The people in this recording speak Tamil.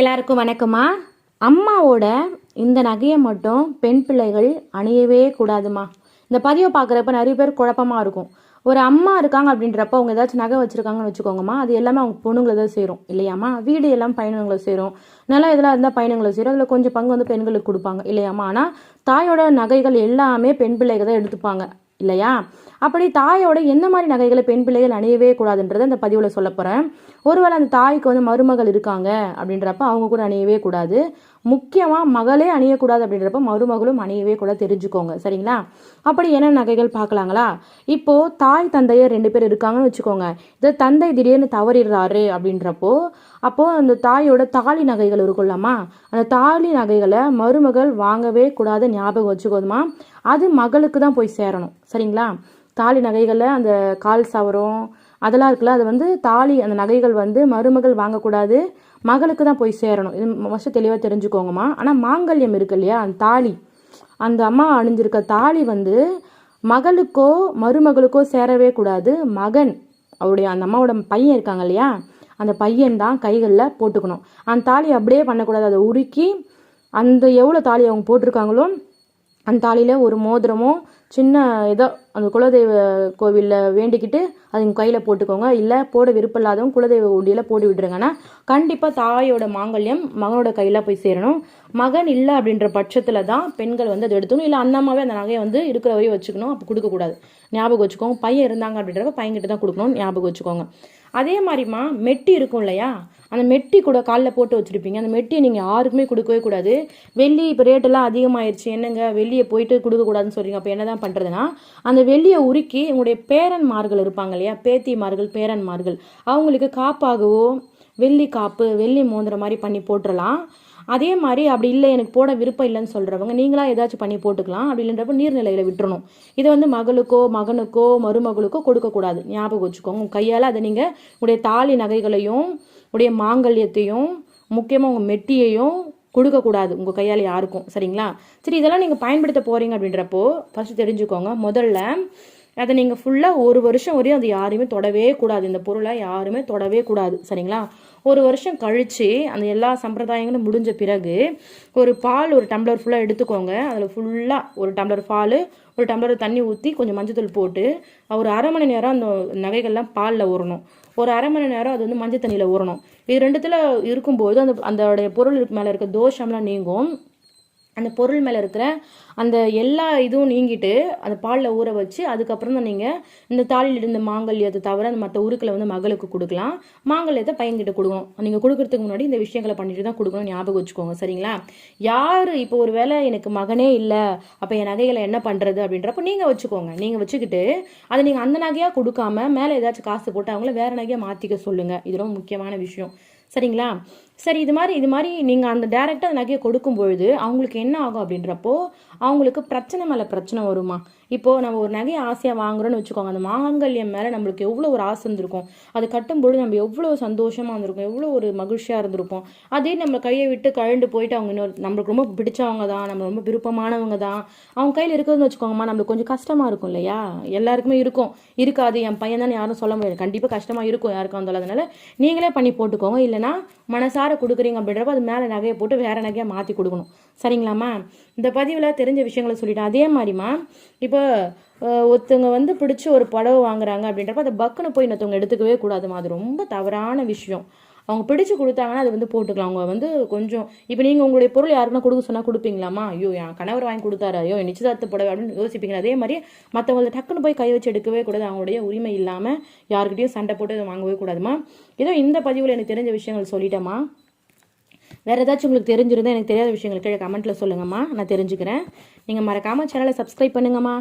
எல்லாருக்கும் வணக்கம்மா அம்மாவோட இந்த நகையை மட்டும் பெண் பிள்ளைகள் அணியவே கூடாதுமா. இந்த பதிவை பார்க்குறப்ப நிறைய பேர் குழப்பமாக இருக்கும். ஒரு அம்மா இருக்காங்க அப்படின்றப்ப அவங்க ஏதாச்சும் நகை வச்சுருக்காங்கன்னு வச்சுக்கோங்கம்மா அது எல்லாமே அவங்க பொண்ணுங்களை தான் சேரும் இல்லையாம்மா? வீடு எல்லாம் பையனுங்களை சேரும். நல்லா இதெல்லாம் இருந்தால் பையனுங்களை சேரும். அதில் கொஞ்சம் பங்கு வந்து பெண்களுக்கு கொடுப்பாங்க இல்லையாம்மா? ஆனால் தாயோட நகைகள் எல்லாமே பெண் பிள்ளைகள் தான் எடுத்துப்பாங்க. இல்லையா? அப்படி தாயோட எந்த மாதிரி நகைகளை பெண் பிள்ளைகள் அணியவே கூடாதுன்றதை அந்த பதிவில் சொல்ல போகிறேன் ஒருவேளை அந்த தாய்க்கு வந்து மருமகள் இருக்காங்க அப்படின்றப்ப அவங்க கூட அணியவே கூடாது. முக்கியமாக மகளே அணியக்கூடாது அப்படின்றப்ப மருமகளும் அணியவே கூட தெரிஞ்சுக்கோங்க. சரிங்களா? அப்படி என்ன நகைகள் பார்க்கலாங்களா? இப்போ தாய் தந்தையர் ரெண்டு பேர் இருக்காங்கன்னு வச்சுக்கோங்க. இது தந்தை திடீர்னு தவறிடுறாரு அப்படின்றப்போ அப்போ அந்த தாயோட தாலி நகைகள் இருக்கும்லாமா அந்த தாலி நகைகளை மருமகள் வாங்கவே கூடாது ஞாபகம் வச்சுக்கோதுமா அது மகளுக்கு தான் போய் சேரணும். சரிங்களா? தாலி நகைகளில் அந்த கால் சவரம் அதெல்லாம் இருக்குல்ல அது வந்து தாலி அந்த நகைகள் வந்து மருமகள் வாங்கக்கூடாது. மகளுக்கு தான் போய் சேரணும். இது ஃபஸ்ட்டு தெளிவாக தெரிஞ்சுக்கோங்கம்மா. ஆனால் மாங்கல்யம் இருக்கு இல்லையா? அந்த தாலி. அந்த அம்மா அணிஞ்சிருக்க தாலி வந்து மகளுக்கோ மருமகளுக்கோ சேரவே கூடாது. மகன் அவருடைய அந்த அம்மாவோட பையன் இருக்காங்க இல்லையா? அந்த பையன் தான் கைகளில் போட்டுக்கணும். அந்த தாலி அப்படியே பண்ணக்கூடாது. அதை உருக்கி அந்த எவ்வளோ தாலி அவங்க போட்டிருக்காங்களோ அந்த தாலியில் ஒரு மோதிரமோ சின்ன ஏதோ அந்த குலதெய்வ கோவிலில் வேண்டிக்கிட்டு அது உங்கள் கையில் போட்டுக்கோங்க. இல்லை போட விருப்பம் இல்லாதவங்க குலதெய்வ உண்டியில் போட்டு விட்டுருங்கன்னா கண்டிப்பாக தாயோட மாங்கல்யம் மகனோட கையில் போய் சேரணும். மகன் இல்லை அப்படின்ற பட்சத்தில் தான் பெண்கள் வந்து அதை எடுத்துக்கணும். இல்லை அந்த அந்த நகையை வந்து இருக்கிற வரையும் வச்சுக்கணும். அப்போ கொடுக்கக்கூடாது. ஞாபகம் வச்சுக்கோங்க. பையன் இருந்தாங்க அப்படின்றப்ப பையன்கிட்ட தான் கொடுக்கணும். ஞாபகம் வச்சுக்கோங்க. அதே மாதிரிம்மா மெட்டி இருக்கும் இல்லையா? அந்த மெட்டி கூட காலில் போட்டு வச்சுருப்பீங்க. அந்த மெட்டியை நீங்கள் யாருக்குமே கொடுக்கவே கூடாது. வெள்ளி இப்போ ரேட்டெல்லாம் அதிகமாகிடுச்சு என்னங்க? வெள்ளியை போயிட்டு கொடுக்கக்கூடாதுன்னு சொல்கிறீங்க அப்போ என்ன தான் பண்ணுறதுனா அந்த வெள்ளியை உருக்கி உங்களுடைய பேரன்மார்கள் இருப்பாங்க இல்லையா? பேத்திமார்கள் பேரன்மார்கள். அவங்களுக்கு காப்பாகவோ வெள்ளி காப்பு வெள்ளி மோந்துற மாதிரி பண்ணி போட்டுடலாம் அதே மாதிரி அப்படி இல்லை எனக்கு போட விருப்பம் இல்லைன்னு சொல்கிறவங்க நீங்களாக ஏதாச்சும் பண்ணி போட்டுக்கலாம். அப்படி இல்லைன்றப்ப நீர்நிலையில் விட்டுறணும். இதை வந்து மகளுக்கோ மகனுக்கோ மருமகளுக்கோ கொடுக்கக்கூடாது ஞாபகம் வச்சுக்கோங்க. உங்கள் கையால் அதை நீங்கள் உடைய தாலி நகைகளையும் உடைய மாங்கல்யத்தையும் முக்கியமாக உங்கள் மெட்டியையும் கொடுக்கக்கூடாது உங்கள் கையால் யாருக்கும். சரிங்களா? சரி இதெல்லாம் நீங்கள் பயன்படுத்த போகிறீங்க அப்படின்றப்போ ஃபஸ்ட்டு தெரிஞ்சுக்கோங்க. முதல்ல அதை நீங்கள் ஃபுல்லாக ஒரு வருஷம் வரையும் அது யாருமே தொடவே கூடாது. இந்த பொருளை யாருமே தொடவே கூடாது. சரிங்களா? ஒரு வருஷம் கழித்து அந்த எல்லா சம்பிரதாயங்களும் முடிஞ்ச பிறகு ஒரு பால் ஒரு டம்ளர் ஃபுல்லாக எடுத்துக்கோங்க. அதில் ஃபுல்லாக ஒரு டம்ளர் பால் ஒரு டம்ளர் தண்ணி ஊற்றி கொஞ்சம் மஞ்சத்தூள் போட்டு ஒரு அரை மணி நேரம் அந்த நகைகள்லாம் பாலில் ஊறணும். ஒரு அரை மணி நேரம் அது வந்து மஞ்சள் தண்ணியில் ஊறணும். இது ரெண்டுத்தில் இருக்கும்போது அந்த அதோடைய பொருள் மேலே இருக்க தோஷம்லாம் நீங்கும். அந்த பொருள் மேலே இருக்கிற அந்த எல்லா இதுவும் நீங்கிட்டு அந்த பாலில் ஊற வச்சு அதுக்கப்புறம் தான் நீங்கள் இந்த தாலியில் இருந்த மாங்கல்யத்தை தவிர அந்த மற்ற உருக்களை வந்து மகளுக்கு கொடுக்கலாம். மாங்கல்யத்தை பையன்கிட்ட கொடுக்கணும். நீங்கள் கொடுக்கறதுக்கு முன்னாடி இந்த விஷயங்களை பண்ணிட்டு தான் கொடுக்கணும் ஞாபகம் வச்சுக்கோங்க. சரிங்களா? யார் இப்போ ஒரு வேளை எனக்கு மகனே இல்லை அப்போ என் நகைகளை என்ன பண்ணுறது அப்படின்றப்ப நீங்கள் வச்சுக்கோங்க. நீங்கள் வச்சுக்கிட்டு அதை நீங்கள் அந்த நகையாக கொடுக்காம மேலே ஏதாச்சும் காசு போட்டு அவங்கள வேறு நகையாக மாற்றிக்க சொல்லுங்கள் இது ரொம்ப முக்கியமான விஷயம். சரிங்களா? சரி இது மாதிரி இது மாதிரி நீங்கள் அந்த டேரெக்டாக அந்த நகையை கொடுக்கும் பொழுது அவங்களுக்கு என்ன ஆகும் அப்படின்றப்போ அவங்களுக்கு பிரச்சனை மேலே பிரச்சனை வருமா? இப்போது நம்ம ஒரு நகையை ஆசையாக வாங்குறோன்னு வச்சுக்கோங்க. அந்த மாங்கல்யம் மேலே நம்மளுக்கு எவ்வளோ ஒரு ஆசை இருந்திருக்கும். அது கட்டும்பொழுது நம்ம எவ்வளோ சந்தோஷமாக இருந்திருக்கும். எவ்வளோ ஒரு மகிழ்ச்சியாக இருந்திருப்போம். அதே நம்ம கையை விட்டு கழண்டு போயிட்டு அவங்க இன்னொரு நம்மளுக்கு ரொம்ப பிடிச்சவங்க தான் நம்ம ரொம்ப விருப்பமானவங்க தான். அவங்க கையில் இருக்கிறதுன்னு வச்சுக்கோங்கம்மா நம்மளுக்கு கொஞ்சம் கஷ்டமாக இருக்கும் இல்லையா? எல்லாருக்குமே இருக்கும். இருக்காது. என் பையன் தான் யாரும் சொல்ல முடியாது. கண்டிப்பாக கஷ்டமாக இருக்கும் யாருக்கும் வந்தாலும் அதனால நீங்களே பண்ணி போட்டுக்கோங்க. இல்லைனா மனசார கொடுக்குறீங்க அப்படின்றப்ப அது மேலே நகையை போட்டு வேறு நகையை மாற்றி கொடுக்கணும். சரிங்களாம்மா? இந்த பதிவில் தெரிஞ்ச விஷயங்களை சொல்லிட்டேன். அதே மாதிரிம்மா இப்போ ஒருத்தவங்க வந்து பிடிச்சி ஒரு புடவை வாங்குறாங்க அப்படின்றப்ப அதை பக்குன்னு போய் இன்னொருத்தவங்க எடுத்துக்கவே கூடாதுமா அது ரொம்ப தவறான விஷயம். அவங்க பிடிச்சு கொடுத்தாங்கன்னா அது வந்து போட்டுக்கலாம். அவங்க வந்து கொஞ்சம் இப்போ நீங்கள் உங்களுடைய பொருள் யாருக்குன்னா கொடுக்க சொன்னால் கொடுப்பீங்களாமா ஐயோ என் கணவர் வாங்கி கொடுத்தாரு. ஐயோ என் நிச்சயதார்த்த புடவை அப்படின்னு யோசிப்பீங்க. அதே மாதிரி மற்றவங்களை டக்குன்னு போய் கை வச்சு எடுக்கவே கூடாது. அவங்களுடைய உரிமை இல்லாமல் யாருக்கிட்டையும் சண்டை போட்டு அதை வாங்கவே கூடாதுமா ஏதோ இந்த பதிவில் எனக்கு தெரிஞ்ச விஷயங்கள் சொல்லிட்டேம்மா. வேறு ஏதாச்சும் உங்களுக்கு தெரிஞ்சிருந்தா எனக்கு தெரியாத விஷயங்கள் கீழே கமெண்ட்டில் சொல்லுங்கம்மா. நான் தெரிஞ்சுக்கிறேன். நீங்கள் மறக்காமல் சேனலை சப்ஸ்கிரைப் பண்ணுங்கம்மா.